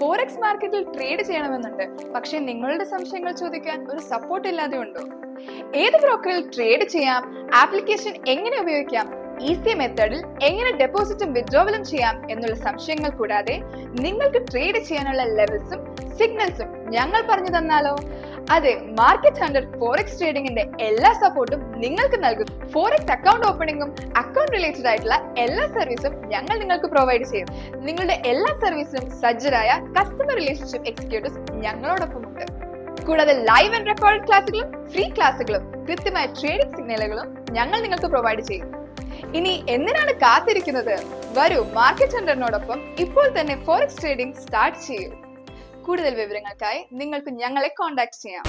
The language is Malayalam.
ഫോറക്സ് മാർക്കറ്റിൽ ട്രേഡ് ചെയ്യണമെന്നുണ്ട്. പക്ഷേ നിങ്ങളുടെ സംശയങ്ങൾ ചോദിക്കാൻ ഒരു സപ്പോർട്ട് ഇല്ലാതെ ഉണ്ടോ? ഏത് ബ്രോക്കറിൽ ട്രേഡ് ചെയ്യാം? ആപ്ലിക്കേഷൻ എങ്ങനെ ഉപയോഗിക്കാം? ഈസി മെത്തേഡിൽ എങ്ങനെ ഡെപ്പോസിറ്റും വിഡ്രോവലും ചെയ്യാം എന്നുള്ള സംശയങ്ങൾ കൂടാതെ നിങ്ങൾക്ക് ട്രേഡ് ചെയ്യാനുള്ള ലെവൽസും സിഗ്നൽസും ഞങ്ങൾ പറഞ്ഞു തന്നാലോ? അതെ മാർക്കറ്റ് ഹണ്ടർ ഫോറക്സ് ട്രേഡിംഗിന്റെ എല്ലാ സപ്പോർട്ടും നിങ്ങൾക്ക് നൽകും. ഫോറക്സ് അക്കൗണ്ട് ഓപ്പണിംഗും അക്കൗണ്ട് റിലേറ്റഡ് ആയിട്ടുള്ള എല്ലാ സർവീസും ഞങ്ങൾ നിങ്ങൾക്ക് പ്രൊവൈഡ് ചെയ്യും. നിങ്ങളുടെ എല്ലാ സർവീസിനും സജ്ജരായ കസ്റ്റമർ റിലേഷൻഷിപ്പ് എക്സിക്യൂട്ടീവ്സ് ഞങ്ങളോടൊപ്പം ഉണ്ട്. കൂടാതെ ലൈവ് ആൻഡ് റെക്കോർഡ് ക്ലാസുകളും ഫ്രീ ക്ലാസുകളും കൃത്യമായ ട്രേഡിംഗ് സിഗ്നലുകളും ഞങ്ങൾ നിങ്ങൾക്ക് പ്രൊവൈഡ് ചെയ്യും. ഇനി എന്തിനാണ് കാത്തിരിക്കുന്നത്? വരൂ മാർക്കറ്റ് ഹണ്ടറിനോടൊപ്പം ഇപ്പോൾ തന്നെ ഫോറക്സ് ട്രേഡിംഗ് സ്റ്റാർട്ട് ചെയ്യൂ. കൂടുതൽ വിവരങ്ങൾക്കായി നിങ്ങൾക്ക് ഞങ്ങളെ കോൺടാക്ട് ചെയ്യാം.